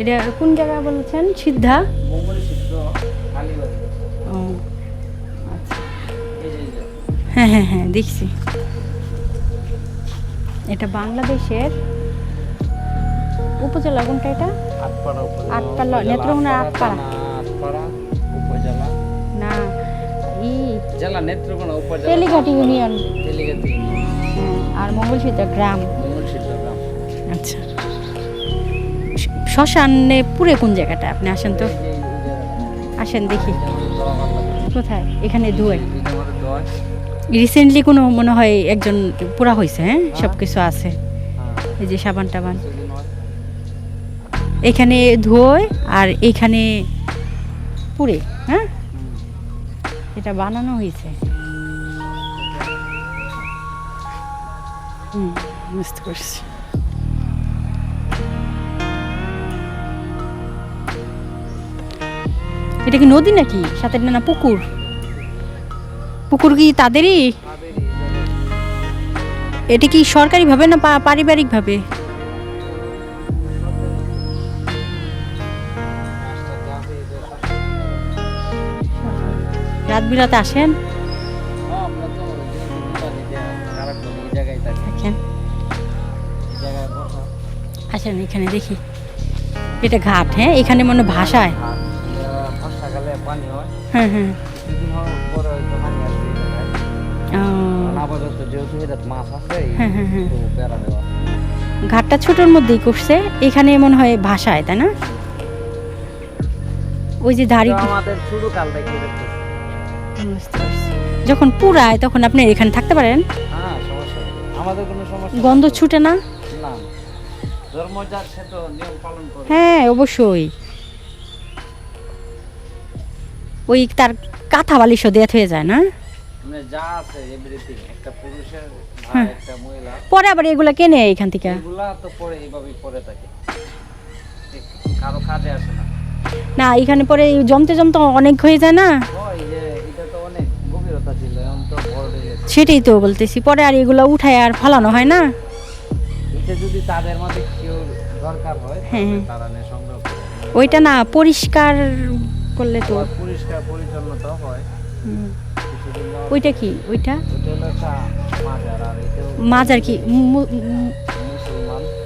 এটা কোন জায়গা বলছেন? সিদ্ধা? ও আচ্ছা। হ্যাঁ হ্যাঁ হ্যাঁ দেখছি। এটা বাংলাদেশের উপজেলা কোনটা এটা? আটপাড়া নেত্রকোনা আটপাড়া, না ই জেলা নেত্রকোনা উপজেলা। তেলিঘাটি ইউনিয়ন। তেলিঘাটি আর মঙ্গলসিদ্ধা গ্রাম। মঙ্গলসিদ্ধ গ্রাম। আচ্ছা। শ্মশানে পুরে কোন জায়গাটা? আপনি আসেন তো। আসেন দেখি। কোথায়? এখানে দোয়া। রিসেন্টলি কোনো মনে হয় একজন পুরা হয়েছে হ্যাঁ? সব কিছু আছে। এই যে সাবান টাবান। এখানে ধোয় আর এখানে পুরে হ্যাঁ? এটা বানানো হয়েছে হুম, বুঝতে পারছি। এটা কি নদী নাকি? সাথে না পুকুর? পুকুর কি তাদেরই? এটা কি সরকারিভাবে না পারিবারিকভাবে? রাত বিরাতে আসেন। আসেন এখানে দেখি। এটা ঘাট হ্যাঁ? এখানে মনে ভাষায়। পানি হয়। হ্যাঁ হ্যাঁ কিছুদিন হওয়ার পরে হয়তো পানি আসবে এই জায়গায়। ও, কারণ আপাতত যেহেতু এটাতে মাছ আছে এই। একটু বেড়া দেওয়া। ঘাটটা ছোটোর মধ্যেই করছে এখানে মনে হয় ভাষায় তাই না? ওই যে দাড়ি আমাদের শুরু কাল থেকে দেখতেছি। বুঝতে পারছি। যখন পুরায় তখন আপনি এখানে থাকতে পারেন? হ্যাঁ সমস্যা আমাদের কোনো সমস্যা গন্ধ ছুটে না? না। ধর্ম সে তো নিয়ম পালন করে। হ্যাঁ অবশ্যই। ওই তার কাঁথা বালিশও দেয়া হয়ে যায় না? মানে। পরে আবার এগুলা কেনে এখান থেকে? না। এখানে পরে জমতে জমতে অনেক হয়ে যায় না? সেটাই তো বলতেছি পরে আর এগুলো উঠায় আর ফালানো হয় না? যদি তাদের মধ্যে কেউ দরকার হয় তাহলে। তারা সংগ্রহ ওইটা না পরিষ্কার করলে তো পরিষ্কার পরিচ্ছন্নতা হয়। ওইটা কি? ওইটা? মাজার কি?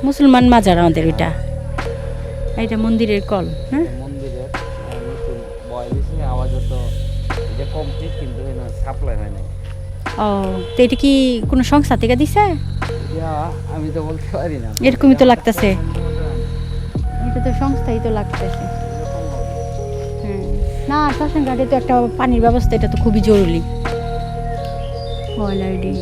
মুসলমান। মাজার আমাদের ওইটা। এটা মন্দিরের কল হ্যাঁ? মন্দিরের আহ, নতুন বয়লিসি আওয়াজ তো এটা কমপ্লিট কিন্তু সাপ্লাই হয় নাই। ও তো এটা কি কোনো সংস্থা থেকে দিছে? আমি তো বলতে পারি না। এরকমই তো লাগতেছে। এটা তো সংস্থাই তো লাগতেছে। না শ্মশান ঘাটে তো একটা পানির ব্যবস্থা এটা তো খুবই জরুরি। অলরেডি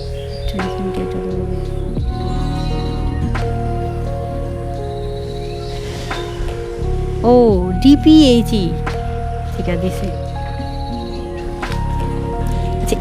ও ডিপিএইচই। ঠিক আছে দিছে।